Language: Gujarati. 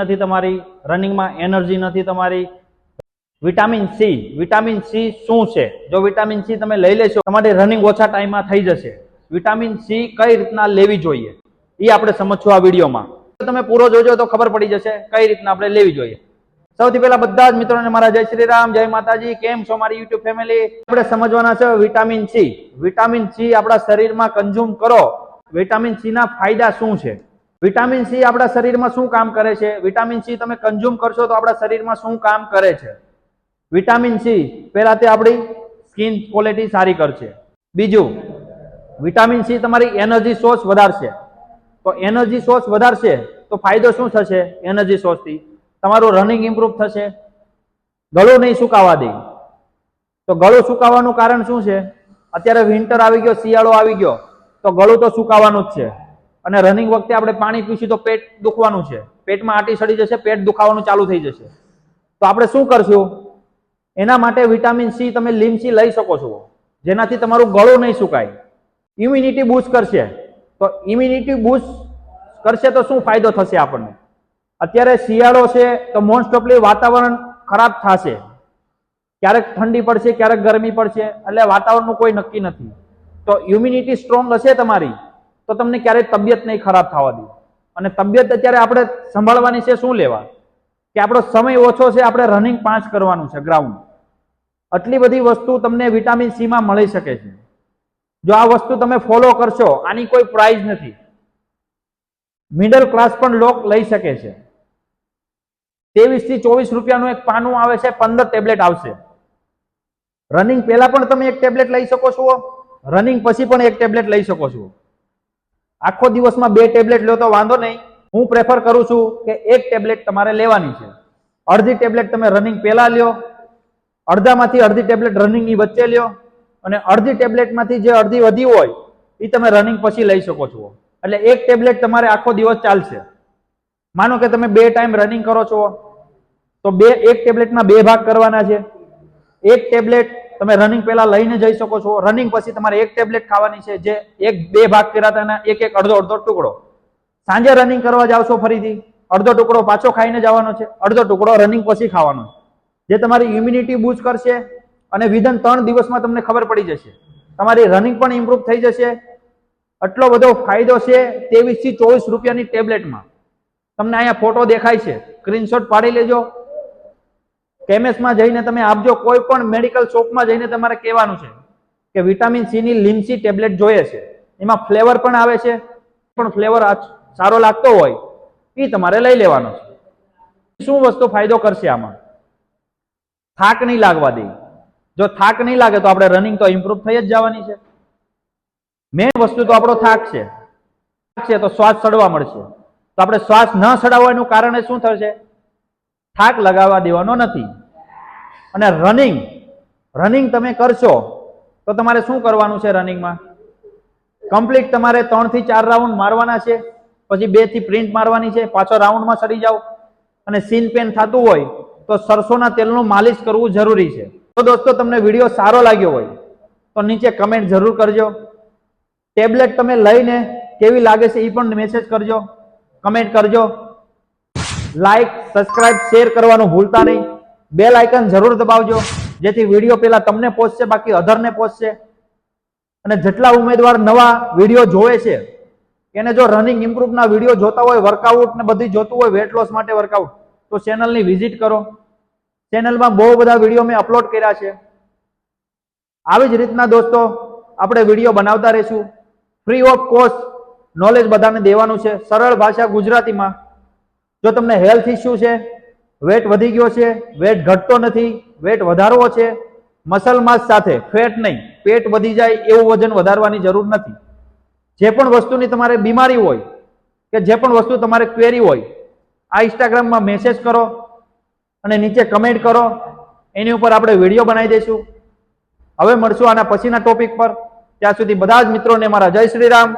નથી તમારી, રનિંગમાં એનર્જી નથી તમારી. વિટામિન સી વિટામિન સી શું છે? જો વિટામિન સી તમે લઈ લેશો, તમારી રનિંગ ઓછા ટાઈમમાં થઈ જશે. વિટામિન સી કઈ રીતના લેવી જોઈએ? એ આપણે સમજશું આ વિડીયોમાં. તમે પૂરો જોજો તો ખબર પડી જશે કઈ રીતના આપણે લેવી જોઈએ. સૌથી પહેલા બધા જ મિત્રોને મારા જય શ્રી રામ, જય માતાજી, કેમ છો મારી યુટ્યુબ ફેમિલી? આપણે સમજવાના છે વિટામિન સી. વિટામિન સી આપણા શરીરમાં કન્ઝ્યુમ કરો. વિટામિન સી ના ફાયદા શું છે? વિટામિન સી આપણા શરીરમાં શું કામ કરે છે? વિટામિન સી તમે કન્ઝ્યુમ કરશો તો આપણા શરીરમાં શું કામ કરે છે? વિટામિન સી પહેલા તે આપણી સ્કિન ક્વોલિટી સારી કરશે. બીજું, વિટામિન સી તમારી એનર્જી સોર્સ વધારશે. તો એનર્જી સોર્સ વધારશે તો ફાયદો શું થશે? એનર્જી સોર્સથી તમારું રનિંગ ઇમ્પ્રૂવ થશે. ગળું નહીં સુકાવા દે. તો ગળું સુકાવાનું કારણ શું છે? અત્યારે વિન્ટર આવી ગયો, શિયાળો આવી ગયો, તો ગળું તો સુકાવાનું જ છે. અને રનિંગ વખતે આપણે પાણી પીશું તો પેટ દુખવાનું છે. પેટમાં આટી સડી જશે, પેટ દુખાવાનું ચાલુ થઈ જશે. તો આપણે શું કરશું? એના માટે વિટામિન સી તમે લીમસી લઈ શકો છો. જેનાથી તમારું ગળું નહીં સુકાય. ઇમ્યુનિટી બૂસ્ટ કરશે. તો ઇમ્યુનિટી બૂસ્ટ કરશે તો શું ફાયદો થશે આપણને? અત્યારે શિયાળો છે તો મોસ્ટ ઓફલી વાતાવરણ ખરાબ થશે. ક્યારેક ઠંડી પડશે, ક્યારેક ગરમી પડશે. એટલે વાતાવરણનું કોઈ નક્કી નથી. તો ઇમ્યુનિટી સ્ટ્રોંગ હશે તમારી. તો તમને ક્યારેય તબિયત નહીં ખરાબ થવા દે. અને તબિયત અત્યારે આપણે સંભાળવાની છે શું લેવા? કે આપણો સમય ઓછો છે, આપણે રનિંગ પાંચ કરવાનું છે ગ્રાઉન્ડ આટલી બધી વસ્તુ તમને વિટામિન સીમાં મળી શકે છે. જો આ વસ્તુ તમે ફોલો કરશો, આની કોઈ પ્રાઇઝ નથી. મિડલ ક્લાસ પણ લોક લઈ શકે છે. ત્રેવીસથી ચોવીસ રૂપિયાનું એક પાનું આવે છે, પંદર ટેબ્લેટ આવશે. રનિંગ પહેલા પણ તમે એક ટેબ્લેટ લઈ શકો છો. રનિંગ પછી પણ એક ટેબ્લેટ લઈ શકો છો. આખો દિવસમાં બે ટેબ્લેટ લો તો વાંધો નહીં. હું પ્રેફર કરું છું કે એક ટેબ્લેટ તમારે લેવાની છે. અડધી ટેબ્લેટ તમે રનિંગ પહેલાં લ્યો, અડધામાંથી અડધી ટેબ્લેટ રનિંગની વચ્ચે લ્યો અને અડધી ટેબ્લેટમાંથી જે અડધી વધી હોય એ તમે રનિંગ પછી લઈ શકો છો. એટલે એક ટેબ્લેટ તમારે આખો દિવસ ચાલશે. માનો કે તમે બે ટાઈમ રનિંગ કરો છો, તો બે, એક ટેબ્લેટના બે ભાગ કરવાના છે. એક ટેબ્લેટ તમે રનિંગ પહેલા લઈને જઈ શકો છો. રનિંગ પછી તમારે એક ટેબ્લેટ ખાવાની છે જે એક, બે ભાગ કર્યા હતા એક એક અડધો અડધો ટુકડો. સાંજે રનિંગ કરવા જાવ છો ફરીથી. અડધો ટુકડો પાછો ખાઈને જવાનો છે. અડધો ટુકડો રનિંગ પછી ખાવાનો જે તમારી ઇમ્યુનિટી બૂસ્ટ કરશે અને વિધન ત્રણ દિવસમાં તમને ખબર પડી જશે. તમારી રનિંગ પણ ઇમ્પ્રૂવ થઈ જશે. આટલો બધો ફાયદો છે ત્રેવીસથી ચોવીસ રૂપિયાની ટેબ્લેટમાં તમને અહીંયા ફોટો દેખાય છે. સ્ક્રીનશોટ પાડી લેજો. કેમેસમાં જઈને તમે આપજો, કોઈ પણ મેડિકલ શોપમાં જઈને તમારે કહેવાનું છે કે વિટામિન સી ની લીમસી ટેબ્લેટ જોઈએ છે. એમાં ફ્લેવર પણ આવે છે, પણ ફ્લેવર સારો લાગતો હોય એ તમારે લઈ લેવાનો છે. શું વસ્તુ ફાયદો કરશે આમાં? થાક નહીં લાગવા દે. જો થાક નહીં લાગે તો આપણે રનિંગ તો ઇમ્પ્રુવ થઈ જ જવાની છે. મેઇન વસ્તુ તો આપણો થાક છે. થાક છે તો શ્વાસ સડવા મળશે. તો આપણે શ્વાસ ન સડાવવાનું કારણે શું થશે? થાક લગાવવા દેવાનો નથી. અને રનિંગ રનિંગ તમે કરશો, તો તમારે શું કરવાનું છે રનિંગમાં કમ્પ્લીટ તમારે ત્રણથી ચાર રાઉન્ડ મારવાના છે, પછી બેથી પ્રિન્ટ મારવાની છે, પાછો રાઉન્ડમાં સરી જાઓ. અને સીન પેન થતું હોય, તો સરસોના તેલનું માલિશ કરવું જરૂરી છે. તો દોસ્તો, તમને વીડિયો સારો લાગ્યો હોય, તો નીચે કમેન્ટ જરૂર કરજો. ટેબ્લેટ તમે લઈને કેવી લાગે છે એ પણ મેસેજ કરજો. કમેન્ટ કરજો. લાઈક સબસ્ક્રાઇબ શેર કરવાનું ભૂલતા નહીં. બેલ આઇકન જરૂર દબાવજો, જેથી વીડિયો પહેલા તમને પહોંચશે, બાકી અધરને પહોંચશે. અને જેટલા ઉમેદવાર નવા વીડિયો જોવે છે, એને જો રનિંગ ઇમ્પ્રુવના વીડિયો જોતા હોય વર્કઆઉટ ને બધી જોતું હોય વેટ લોસ માટે વર્કઆઉટ તો ચેનલની વિઝિટ કરો. ચેનલમાં બહુ બધા વીડિયો મેં અપલોડ કર્યા છે. આવી જ રીતના દોસ્તો, આપણે વીડિયો બનાવતા રહીશું. ફ્રી ઓફ કોસ્ટ નોલેજ બધાને દેવાનું છે. સરળ ભાષા ગુજરાતીમાં. જો તમને હેલ્થ ઇસ્યુ છે વેટ વધી ગયો છે, વેટ ઘટતો નથી, વેટ વધારવો છે. મસલ માસ સાથે ફેટ નહીં, પેટ વધી જાય એવું વજન વધારવાની જરૂર નથી. જે પણ વસ્તુની તમારે બીમારી હોય કે જે પણ વસ્તુ તમારે ક્વેરી હોય, આ ઇન્સ્ટાગ્રામમાં મેસેજ કરો અને નીચે કમેન્ટ કરો. એની ઉપર આપણે વીડિયો બનાવી દઈશું. હવે મળશું આના પછીના ટોપિક પર. ત્યાં સુધી બધા જ મિત્રોને મારા જય શ્રી રામ.